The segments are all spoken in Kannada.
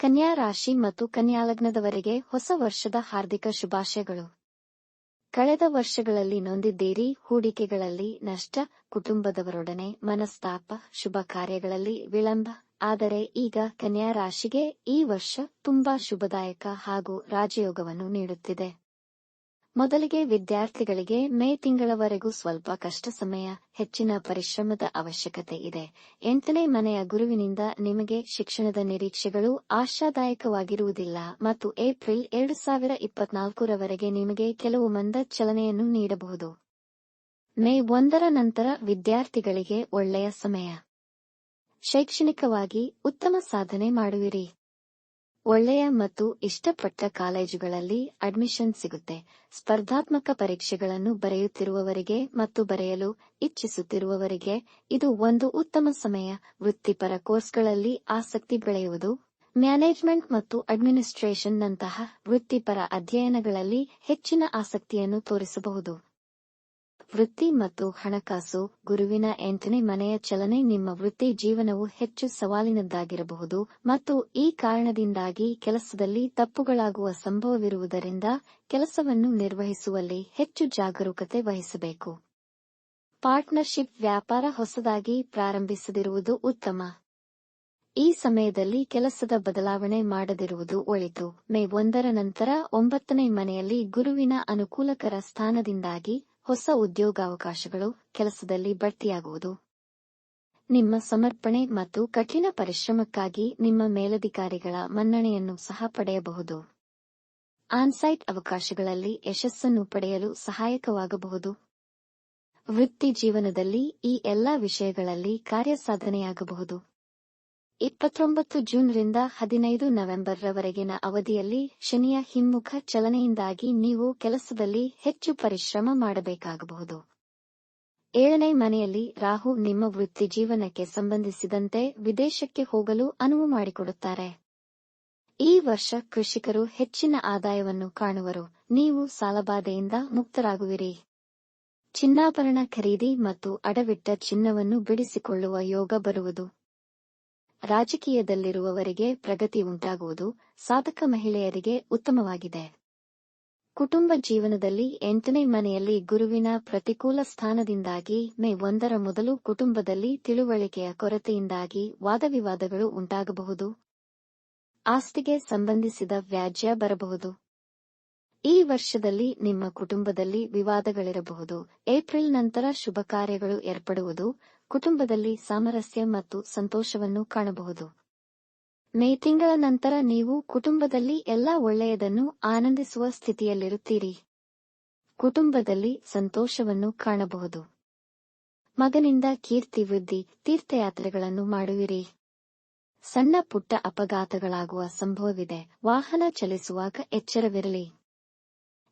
ಕನ್ಯಾ ರಾಶಿ ಮತ್ತು ಕನ್ಯಾ ಲಗ್ನದವರಿಗೆ ಹೊಸ ವರ್ಷದ ಹಾರ್ದಿಕ ಶುಭಾಶಯಗಳು. ಕಳೆದ ವರ್ಷಗಳಲ್ಲಿ ನೊಂದಿದ್ದೀರಿ, ಹೂಡಿಕೆಗಳಲ್ಲಿ ನಷ್ಟ, ಕುಟುಂಬದವರೊಡನೆ ಮನಸ್ತಾಪ, ಶುಭ ಕಾರ್ಯಗಳಲ್ಲಿ ವಿಳಂಬ. ಆದರೆ ಈಗ ಕನ್ಯಾ ರಾಶಿಗೆ ಈ ವರ್ಷ ತುಂಬಾ ಶುಭದಾಯಕ ಹಾಗೂ ರಾಜಯೋಗವನ್ನು ನೀಡುತ್ತಿದೆ. ಮೊದಲಿಗೆ ವಿದ್ಯಾರ್ಥಿಗಳಿಗೆ ಮೇ ತಿಂಗಳವರೆಗೂ ಸ್ವಲ್ಪ ಕಷ್ಟ ಸಮಯ, ಹೆಚ್ಚಿನ ಪರಿಶ್ರಮದ ಅವಶ್ಯಕತೆ ಇದೆ. ಎಂಟನೇ ಮನೆಯ ಗುರುವಿನಿಂದ ನಿಮಗೆ ಶಿಕ್ಷಣದ ನಿರೀಕ್ಷೆಗಳು ಆಶಾದಾಯಕವಾಗಿರುವುದಿಲ್ಲ ಮತ್ತು ಏಪ್ರಿಲ್ ಎರಡು ಸಾವಿರ ಇಪ್ಪತ್ನಾಲ್ಕರವರೆಗೆ ನಿಮಗೆ ಕೆಲವು ಮಂದ ಚಲನೆಯನ್ನು ನೀಡಬಹುದು. ಮೇ ಒಂದರ ನಂತರ ವಿದ್ಯಾರ್ಥಿಗಳಿಗೆ ಒಳ್ಳೆಯ ಸಮಯ. ಶೈಕ್ಷಣಿಕವಾಗಿ ಉತ್ತಮ ಸಾಧನೆ ಮಾಡುವಿರಿ. ಒಳ್ಳೆಯ ಮತ್ತು ಇಷ್ಟಪಟ್ಟ ಕಾಲೇಜುಗಳಲ್ಲಿ ಅಡ್ಮಿಷನ್ ಸಿಗುತ್ತೆ. ಸ್ಪರ್ಧಾತ್ಮಕ ಪರೀಕ್ಷೆಗಳನ್ನು ಬರೆಯುತ್ತಿರುವವರಿಗೆ ಮತ್ತು ಬರೆಯಲು ಇಚ್ಛಿಸುತ್ತಿರುವವರಿಗೆ ಇದು ಒಂದು ಉತ್ತಮ ಸಮಯ. ವೃತ್ತಿಪರ ಕೋರ್ಸ್ಗಳಲ್ಲಿ ಆಸಕ್ತಿ ಬೆಳೆಯುವುದು, ಮ್ಯಾನೇಜ್ಮೆಂಟ್ ಮತ್ತು ಅಡ್ಮಿನಿಸ್ಟ್ರೇಷನ್ ನಂತಹ ವೃತ್ತಿಪರ ಅಧ್ಯಯನಗಳಲ್ಲಿ ಹೆಚ್ಚಿನ ಆಸಕ್ತಿಯನ್ನು ತೋರಿಸಬಹುದು. ವೃತ್ತಿ ಮತ್ತು ಹಣಕಾಸು, ಗುರುವಿನ ಎಂಟನೇ ಮನೆಯ ಚಲನೆ ನಿಮ್ಮ ವೃತ್ತಿ ಜೀವನವು ಹೆಚ್ಚು ಸವಾಲಿನದ್ದಾಗಿರಬಹುದು ಮತ್ತು ಈ ಕಾರಣದಿಂದಾಗಿ ಕೆಲಸದಲ್ಲಿ ತಪ್ಪುಗಳಾಗುವ ಸಂಭವವಿರುವುದರಿಂದ ಕೆಲಸವನ್ನು ನಿರ್ವಹಿಸುವಲ್ಲಿ ಹೆಚ್ಚು ಜಾಗರೂಕತೆ ವಹಿಸಬೇಕು. ಪಾರ್ಟ್ನರ್ಶಿಪ್ ವ್ಯಾಪಾರ ಹೊಸದಾಗಿ ಪ್ರಾರಂಭಿಸದಿರುವುದು ಉತ್ತಮ. ಈ ಸಮಯದಲ್ಲಿ ಕೆಲಸದ ಬದಲಾವಣೆ ಮಾಡದಿರುವುದು ಒಳಿತು. ಮೇ ಒಂದರ ನಂತರ ಒಂಬತ್ತನೇ ಮನೆಯಲ್ಲಿ ಗುರುವಿನ ಅನುಕೂಲಕರ ಸ್ಥಾನದಿಂದಾಗಿ ಹೊಸ ಉದ್ಯೋಗಾವಕಾಶಗಳು ಕೆಲಸದಲ್ಲಿ ಬಡ್ತಿಯಾಗುವುದು ನಿಮ್ಮ ಸಮರ್ಪಣೆ ಮತ್ತು ಕಠಿಣ ಪರಿಶ್ರಮಕ್ಕಾಗಿ ನಿಮ್ಮ ಮೇಲಧಿಕಾರಿಗಳ ಮನ್ನಣೆಯನ್ನು ಸಹ ಪಡೆಯಬಹುದು. ಆನ್ಸೈಟ್ ಅವಕಾಶಗಳಲ್ಲಿ ಯಶಸ್ಸನ್ನು ಪಡೆಯಲು ಸಹಾಯಕವಾಗಬಹುದು. ವೃತ್ತಿ ಜೀವನದಲ್ಲಿ ಈ ಎಲ್ಲಾ ವಿಷಯಗಳಲ್ಲಿ ಕಾರ್ಯಸಾಧನೆಯಾಗಬಹುದು. ಇಪ್ಪತ್ತೊಂಬತ್ತು ಜೂನ್ರಿಂದ ಹದಿನೈದು ನವೆಂಬರ್ರವರೆಗಿನ ಅವಧಿಯಲ್ಲಿ ಶನಿಯ ಹಿಮ್ಮುಖ ಚಲನೆಯಿಂದಾಗಿ ನೀವು ಕೆಲಸದಲ್ಲಿ ಹೆಚ್ಚು ಪರಿಶ್ರಮ ಮಾಡಬೇಕಾಗಬಹುದು. ಏಳನೇ ಮನೆಯಲ್ಲಿ ರಾಹು ನಿಮ್ಮ ವೃತ್ತಿ ಜೀವನಕ್ಕೆ ಸಂಬಂಧಿಸಿದಂತೆ ವಿದೇಶಕ್ಕೆ ಹೋಗಲು ಅನುವು ಮಾಡಿಕೊಡುತ್ತಾರೆ. ಈ ವರ್ಷ ಕೃಷಿಕರು ಹೆಚ್ಚಿನ ಆದಾಯವನ್ನು ಕಾಣುವರು. ನೀವು ಸಾಲಬಾಧೆಯಿಂದ ಮುಕ್ತರಾಗುವಿರಿ. ಚಿನ್ನಾಭರಣ ಖರೀದಿ ಮತ್ತು ಅಡವಿಟ್ಟ ಚಿನ್ನವನ್ನು ಬಿಡಿಸಿಕೊಳ್ಳುವ ಯೋಗ ಬರುವುದು. ರಾಜಕೀಯದಲ್ಲಿರುವವರಿಗೆ ಪ್ರಗತಿ ಉಂಟಾಗುವುದು ಸಾಧಕ ಮಹಿಳೆಯರಿಗೆ ಉತ್ತಮವಾಗಿದೆ. ಕುಟುಂಬ ಜೀವನದಲ್ಲಿ ಎಂಟನೇ ಮನೆಯಲ್ಲಿ ಗುರುವಿನ ಪ್ರತಿಕೂಲ ಸ್ಥಾನದಿಂದಾಗಿ ಮೇ ಒಂದರ ಮೊದಲು ಕುಟುಂಬದಲ್ಲಿ ತಿಳುವಳಿಕೆಯ ಕೊರತೆಯಿಂದಾಗಿ ವಾದವಿವಾದಗಳು ಉಂಟಾಗಬಹುದು. ಆಸ್ತಿಗೆ ಸಂಬಂಧಿಸಿದ ವ್ಯಾಜ್ಯ ಬರಬಹುದು. ಈ ವರ್ಷದಲ್ಲಿ ನಿಮ್ಮ ಕುಟುಂಬದಲ್ಲಿ ವಿವಾದಗಳಿರಬಹುದು. ಏಪ್ರಿಲ್ ನಂತರ ಶುಭ ಕಾರ್ಯಗಳು ಏರ್ಪಡುವುದು, ಕುಟುಂಬದಲ್ಲಿ ಸಾಮರಸ್ಯ ಮತ್ತು ಸಂತೋಷವನ್ನು ಕಾಣಬಹುದು. ಮೇ ತಿಂಗಳ ನಂತರ ನೀವು ಕುಟುಂಬದಲ್ಲಿ ಎಲ್ಲಾ ಒಳ್ಳೆಯದನ್ನು ಆನಂದಿಸುವ ಸ್ಥಿತಿಯಲ್ಲಿರುತ್ತೀರಿ. ಕುಟುಂಬದಲ್ಲಿ ಸಂತೋಷವನ್ನು ಕಾಣಬಹುದು. ಮಗನಿಂದ ಕೀರ್ತಿ, ವೃದ್ಧಿ, ತೀರ್ಥಯಾತ್ರೆಗಳನ್ನು ಮಾಡುವಿರಿ. ಸಣ್ಣ ಪುಟ್ಟ ಅಪಘಾತಗಳಾಗುವ ಸಂಭವವಿದೆ. ವಾಹನ ಚಲಿಸುವಾಗ ಎಚ್ಚರವಿರಲಿ.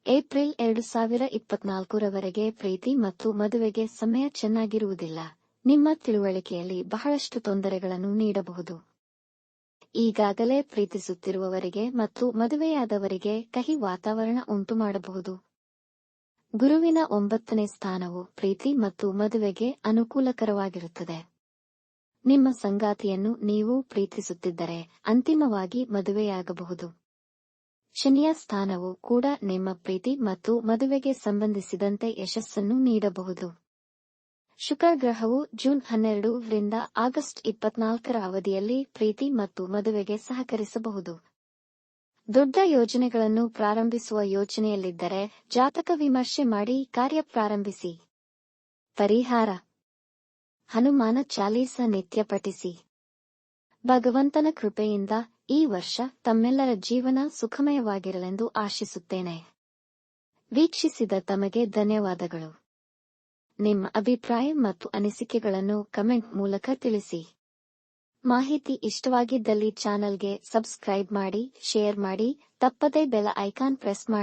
ಏಪ್ರಿಲ್ ಎರಡು ಸಾವಿರ ಇಪ್ಪತ್ನಾಲ್ಕರವರೆಗೆ ಪ್ರೀತಿ ಮತ್ತು ಮದುವೆಗೆ ಸಮಯ ಚೆನ್ನಾಗಿರುವುದಿಲ್ಲ. ನಿಮ್ಮ ತಿಳುವಳಿಕೆಯಲ್ಲಿ ಬಹಳಷ್ಟು ತೊಂದರೆಗಳನ್ನು ನೀಡಬಹುದು. ಈಗಾಗಲೇ ಪ್ರೀತಿಸುತ್ತಿರುವವರಿಗೆ ಮತ್ತು ಮದುವೆಯಾದವರಿಗೆ ಕಹಿ ವಾತಾವರಣ ಉಂಟು ಮಾಡಬಹುದು ಗುರುವಿನ ಒಂಬತ್ತನೇ ಸ್ಥಾನವು ಪ್ರೀತಿ ಮತ್ತು ಮದುವೆಗೆ ಅನುಕೂಲಕರವಾಗಿರುತ್ತದೆ. ನಿಮ್ಮ ಸಂಗಾತಿಯನ್ನು ನೀವು ಪ್ರೀತಿಸುತ್ತಿದ್ದರೆ ಅಂತಿಮವಾಗಿ ಮದುವೆಯಾಗಬಹುದು. ಶನಿಯ ಸ್ಥಾನವು ಕೂಡ ನಿಮ್ಮ ಪ್ರೀತಿ ಮತ್ತು ಮದುವೆಗೆ ಸಂಬಂಧಿಸಿದಂತೆ ಯಶಸ್ಸನ್ನು ನೀಡಬಹುದು. ಶುಕ್ರ ಗ್ರಹವು ಜೂನ್ ಹನ್ನೆರಡು ರಿಂದ ಆಗಸ್ಟ್ ಇಪ್ಪತ್ನಾಲ್ಕರ ಅವಧಿಯಲ್ಲಿ ಪ್ರೀತಿ ಮತ್ತು ಮದುವೆಗೆ ಸಹಕರಿಸಬಹುದು. ದೊಡ್ಡ ಯೋಜನೆಗಳನ್ನು ಪ್ರಾರಂಭಿಸುವ ಯೋಚನೆಯಲ್ಲಿದ್ದರೆ ಜಾತಕ ವಿಮರ್ಶೆ ಮಾಡಿ ಕಾರ್ಯ ಪ್ರಾರಂಭಿಸಿ. ಪರಿಹಾರ. ಹನುಮಾನ ಚಾಲೀಸ ನಿತ್ಯ ಪಠಿಸಿ ಭಗವಂತನ ಕೃಪೆಯಿಂದ ಈ ವರ್ಷ ತಮ್ಮೆಲ್ಲರ ಜೀವನ ಸುಖಮಯವಾಗಿರಲೆಂದು ಆಶಿಸುತ್ತೇನೆ. ವೀಕ್ಷಿಸಿದ ತಮಗೆ ಧನ್ಯವಾದಗಳು. ನಿಮ್ಮ ಅಭಿಪ್ರಾಯ ಮತ್ತು ಅನಿಸಿಕೆಗಳನ್ನು ಕಮೆಂಟ್ ಮೂಲಕ ತಿಳಿಸಿ. ಮಾಹಿತಿ ಇಷ್ಟವಾಗಿದ್ದಲ್ಲಿ ಚಾನಲ್ಗೆ ಸಬ್ಸ್ಕ್ರೈಬ್ ಮಾಡಿ, ಶೇರ್ ಮಾಡಿ, ತಪ್ಪದೇ ಬೆಲ್ ಐಕಾನ್ ಪ್ರೆಸ್ ಮಾಡಿ.